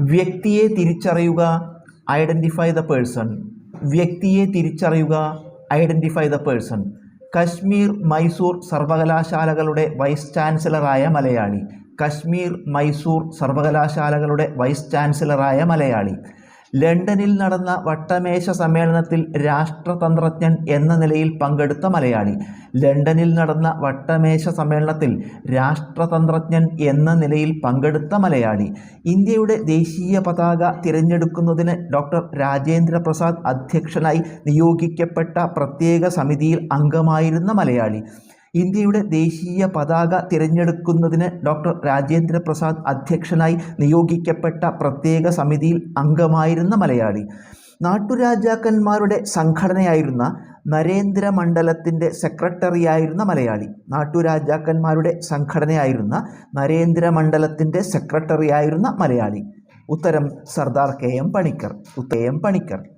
വ്യക്തിയെ തിരിച്ചറിയുക identify the person വ്യക്തിയെ തിരിച്ചറിയുക identify the person Kashmir Mysore സർവകലാശാലകളുടെ വൈസ് ചാൻസലറായ മലയാളി. കശ്മീർ മൈസൂർ സർവകലാശാലകളുടെ വൈസ് ചാൻസലറായ മലയാളി. ലണ്ടനിൽ നടന്ന വട്ടമേശ സമ്മേളനത്തിൽ രാഷ്ട്രതന്ത്രജ്ഞൻ എന്ന നിലയിൽ പങ്കെടുത്ത മലയാളി. ലണ്ടനിൽ നടന്ന വട്ടമേശ സമ്മേളനത്തിൽ രാഷ്ട്രതന്ത്രജ്ഞൻ എന്ന നിലയിൽ പങ്കെടുത്ത മലയാളി. ഇന്ത്യയുടെ ദേശീയ പതാക തിരഞ്ഞെടുക്കുന്നതിന് ഡോക്ടർ രാജേന്ദ്ര പ്രസാദ് അധ്യക്ഷനായി നിയോഗിക്കപ്പെട്ട പ്രത്യേക സമിതിയിൽ അംഗമായിരുന്ന മലയാളി. ഇന്ത്യയുടെ ദേശീയ പതാക തിരഞ്ഞെടുക്കുന്നതിന് ഡോക്ടർ രാജേന്ദ്ര പ്രസാദ് അധ്യക്ഷനായി നിയോഗിക്കപ്പെട്ട പ്രത്യേക സമിതിയിൽ അംഗമായിരുന്ന മലയാളി. നാട്ടുരാജാക്കന്മാരുടെ സംഘടനയായിരുന്ന നരേന്ദ്ര മണ്ഡലത്തിന്റെ സെക്രട്ടറിയായിരുന്ന മലയാളി. നാട്ടുരാജാക്കന്മാരുടെ സംഘടനയായിരുന്ന നരേന്ദ്ര മണ്ഡലത്തിന്റെ സെക്രട്ടറിയായിരുന്ന മലയാളി. ഉത്തരം Sardar K M Panikkar. K M Panikkar.